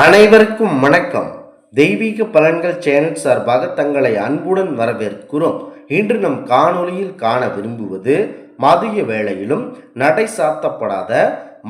அனைவருக்கும் வணக்கம். தெய்வீக பலன்கள் சேனல் சார்பாக தங்களை அன்புடன் வரவேற்கிறோம். இன்று நம் காணொளியில் காண விரும்புவது மதிய வேளையிலும் நடை சாத்தப்படாத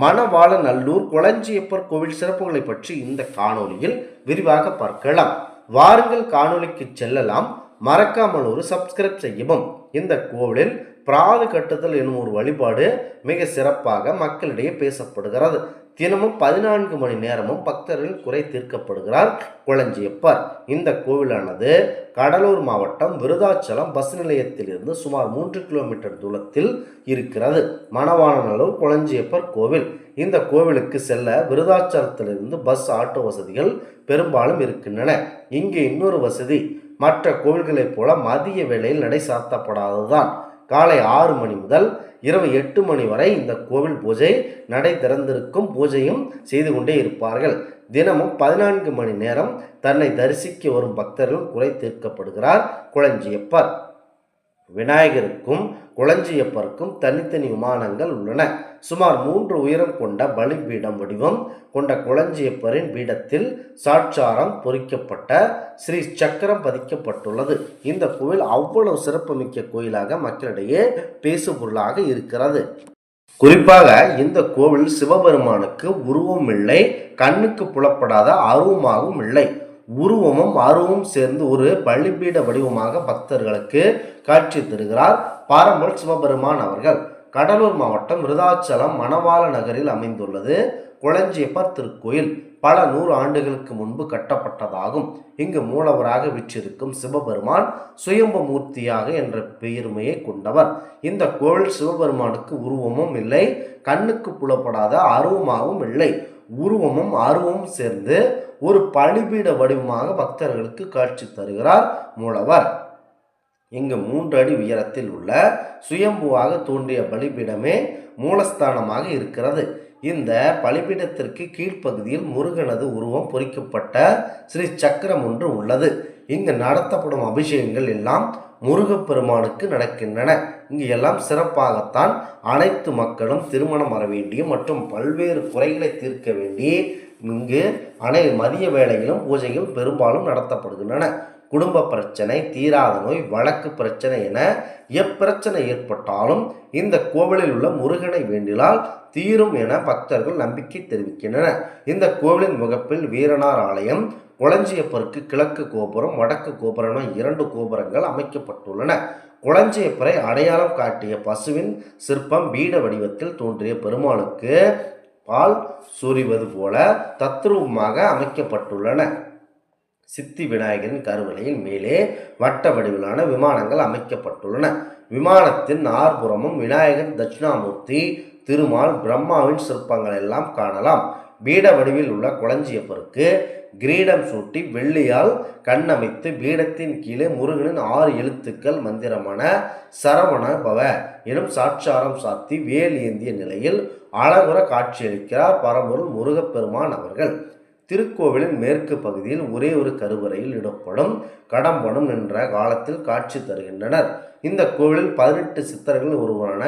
மணவாள நல்லூர் குளஞ்சியப்பர் கோவில் சிறப்புகளை பற்றி இந்த காணொளியில் விரிவாக பார்க்கலாம். வாருங்கள் காணொளிக்கு செல்லலாம். மறக்காமல் ஒரு சப்ஸ்கிரைப் செய்யவும். இந்த கோவிலில் பிராது கட்டுதல் எனும் ஒரு வழிபாடு மிக சிறப்பாக மக்களிடையே பேசப்படுகிறது. தினமும் பதினான்கு மணி நேரமும் பக்தர்கள் குறை தீர்க்கப்படுகிறார் குளஞ்சியப்பர் இந்த கோவிலானது கடலூர் மாவட்டம் விருதாச்சலம் பஸ் நிலையத்திலிருந்து சுமார் மூன்று கிலோமீட்டர் தூரத்தில் இருக்கிறது. மணவாளநல்லூர் குளஞ்சியப்பர் கோவில். இந்த கோவிலுக்கு செல்ல விருதாச்சலத்திலிருந்து பஸ் ஆட்டோ வசதிகள் பெரும்பாலும் இருக்கின்றன. இங்கே இன்னொரு வசதி. மற்ற கோவில்களைப் போல மதிய வேளையில் நடை சாத்தப்படாததுதான். காலை ஆறு மணி முதல் இரவு எட்டு மணி வரை இந்த கோவில் பூஜை நடை திறந்திருக்கும் பூஜையும் செய்து கொண்டே இருப்பார்கள். தினமும் பதினான்கு மணி நேரம் தன்னை தரிசிக்க வரும் பக்தர்கள் குறை தீர்க்கப்படுகிறார் குளஞ்சியப்பர் விநாயகருக்கும் குளஞ்சியப்பருக்கும் தனித்தனி விமானங்கள் உள்ளன. சுமார் மூன்று உயரம் கொண்ட பலிபீடம் வடிவம் கொண்ட குளஞ்சியப்பரின் பீடத்தில் சாட்சாரம் பொறிக்கப்பட்ட ஸ்ரீ சக்கரம் பதிக்கப்பட்டுள்ளது. இந்த கோவில் அவ்வளவு சிறப்புமிக்க கோயிலாக மக்களிடையே பேசுபொருளாக இருக்கிறது. குறிப்பாக இந்த கோவில் சிவபெருமானுக்கு உருவம் இல்லை கண்ணுக்கு புலப்படாத அருவமாகவும் இல்லை. உருவமும் அருவமும் சேர்ந்து ஒரு பள்ளிப்பீட வடிவமாக பக்தர்களுக்கு காட்சி தருகிறார் பாரம்பல் சிவபெருமான் அவர்கள். கடலூர் மாவட்டம் விருதாச்சலம் மணவாள நகரில் அமைந்துள்ளது. குளஞ்சியப்பர் திருக்கோயில் பல நூறு ஆண்டுகளுக்கு முன்பு கட்டப்பட்டதாகும். இங்கு மூலவராக விற்றிருக்கும் சிவபெருமான் சுயம்பு மூர்த்தியாக என்ற பெருமையை கொண்டவர். இந்த கோவில் சிவபெருமானுக்கு உருவமும் இல்லை கண்ணுக்கு புலப்படாத அருவமாகவும் இல்லை. உருவமும் அருவமும் சேர்ந்து ஒரு பலிபீட வடிவமாக பக்தர்களுக்கு காட்சி தருகிறார் மூலவர். இங்கு மூன்று அடி உயரத்தில் உள்ள சுயம்புவாக தோன்றிய பலிபீடமே மூலஸ்தானமாக இருக்கிறது. இந்த பலிபீடத்திற்கு கீழ்ப்பகுதியில் முருகனது உருவம் பொறிக்கப்பட்ட ஸ்ரீ சக்கரம் ஒன்று உள்ளது. இங்கு நடத்தப்படும் அபிஷேகங்கள் எல்லாம் முருகப்பெருமானுக்கு நடக்கின்றன. இங்கு எல்லாம் சிறப்பாகத்தான் அனைத்து மக்களும் திருமணம் வர வேண்டிய மற்றும் பல்வேறு குறைகளை தீர்க்க வேண்டி இங்கு அனை மதிய வேளையிலும் பூஜைகள் பெரும்பாலும் நடத்தப்படுகின்றன. குடும்ப பிரச்சனை தீராத நோய் வழக்கு பிரச்சனை என எப்பிரச்சனை ஏற்பட்டாலும் இந்த கோவிலில் உள்ள முருகனை வேண்டினால் தீரும் என பக்தர்கள் நம்பிக்கை தெரிவிக்கின்றனர். இந்த கோவிலின் முகப்பில் வீரனார் ஆலயம் குளஞ்சியப்பருக்கு கிழக்கு கோபுரம் வடக்கு கோபுரம் என இரண்டு கோபுரங்கள் அமைக்கப்பட்டுள்ளன. குளஞ்சியப்பரை அடையாளம் காட்டிய பசுவின் சிற்பம் பீட வடிவத்தில் தோன்றிய பெருமாளுக்கு பால் சொரிவது போல தத்ரூபமாக அமைக்கப்பட்டுள்ளன. சித்தி விநாயகரின் கருவலையின் மேலே வட்ட வடிவிலான விமானங்கள் அமைக்கப்பட்டுள்ளன. விமானத்தின் நாற்புறமும் விநாயகர் தட்சிணாமூர்த்தி திருமால் பிரம்மாவின் சிற்பங்கள் எல்லாம் காணலாம். பீட வடிவில் உள்ள குளஞ்சியப்பருக்கு கிரீடம் சூட்டி வெள்ளியால் கண்ணமைத்து பீடத்தின் கீழே முருகனின் ஆறு எழுத்துக்கள் மந்திரமான சரவண பவ எனும் சாட்சாரம் சாத்தி வேல் ஏந்திய நிலையில் அழகுற காட்சியளிக்கிறார் பரம்பொருள் முருகப்பெருமான் அவர்கள். திருக்கோவிலின் மேற்கு பகுதியில் ஒரே ஒரு கருவறையில் இடப்படும் கடம்பனம் என்ற காலத்தில் காட்சி தருகின்றனர். இந்த கோவிலில் பதினெட்டு சித்தர்கள் ஒருவரான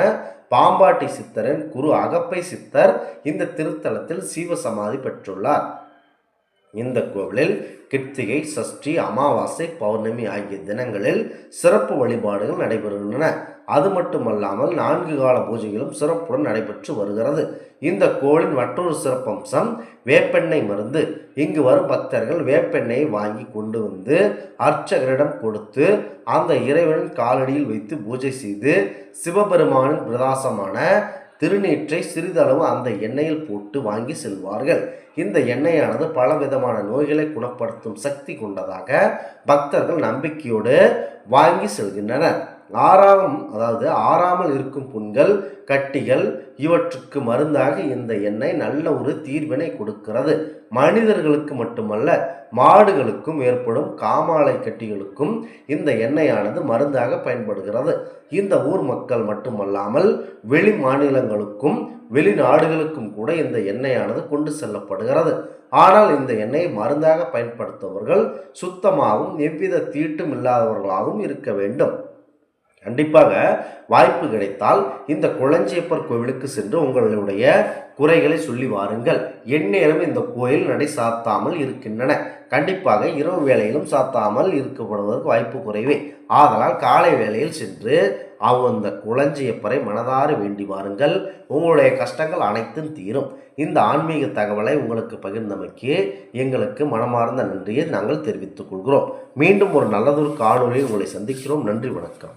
பாம்பாட்டி சித்தரின் குரு அகப்பை சித்தர் இந்த திருத்தலத்தில் சீவசமாதி பெற்றுள்ளார். இந்த கோவிலில் கிருத்திகை சஷ்டி அமாவாசை பௌர்ணமி ஆகிய தினங்களில் சிறப்பு வழிபாடுகள் நடைபெறுகின்றன. அது மட்டுமல்லாமல் நான்கு கால பூஜைகளும் சிறப்புடன் நடைபெற்று வருகிறது. இந்த கோவிலின் மற்றொரு சிறப்பம்சம் வேப்பெண்ணெய் மருந்து. இங்கு வரும் பக்தர்கள் வேப்பெண்ணெயை வாங்கி கொண்டு வந்து அர்ச்சகரிடம் கொடுத்து அந்த இறைவனின் காலடியில் வைத்து பூஜை செய்து சிவபெருமானின் பிரதாசமான திருநீற்றை சிறிதளவு அந்த எண்ணெயில் போட்டு வாங்கி செல்வார்கள். இந்த எண்ணெயானது பல விதமான நோய்களை குணப்படுத்தும் சக்தி கொண்டதாக பக்தர்கள் நம்பிக்கையோடு வாங்கி செல்கின்றனர். ஆறாம் அதாவது ஆறாமல் இருக்கும் புண்கள் கட்டிகள் இவற்றுக்கு மருந்தாக இந்த எண்ணெய் நல்ல ஒரு தீர்வினை கொடுக்கிறது. மனிதர்களுக்கு மட்டுமல்ல மாடுகளுக்கும் ஏற்படும் காமாலை கட்டிகளுக்கும் இந்த எண்ணெயானது மருந்தாக பயன்படுகிறது. இந்த ஊர் மக்கள் மட்டுமல்லாமல் வெளி மாநிலங்களுக்கும் வெளிநாடுகளுக்கும் கூட இந்த எண்ணெயானது கொண்டு செல்லப்படுகிறது. ஆனால் இந்த எண்ணெயை மருந்தாக பயன்படுத்துபவர்கள் சுத்தமாகவும் எவ்வித தீட்டும் இல்லாதவர்களாகவும் இருக்க வேண்டும். கண்டிப்பாக வாய்ப்பு கிடைத்தால் இந்த குளஞ்சியப்பர் கோவிலுக்கு சென்று உங்களுடைய குறைகளை சொல்லி வாருங்கள். எந்நேரம் இந்த கோயில் நடை சாத்தாமல் இருக்கின்றன. கண்டிப்பாக இரவு வேளையிலும் சாத்தாமல் இருக்கப்படுவதற்கு வாய்ப்பு குறைவே. ஆதலால் காலை வேளையில் சென்று அவங்க அந்த குளஞ்சியப்பரை மனதார வேண்டி வாருங்கள். உங்களுடைய கஷ்டங்கள் அனைத்தும் தீரும். இந்த ஆன்மீக தகவலை உங்களுக்கு பகிர்ந்தமைக்கு எங்களுக்கு மனமார்ந்த நன்றியை நாங்கள் தெரிவித்துக் கொள்கிறோம். மீண்டும் ஒரு நல்லதொரு காணொலியில் உங்களை சந்திக்கிறோம். நன்றி வணக்கம்.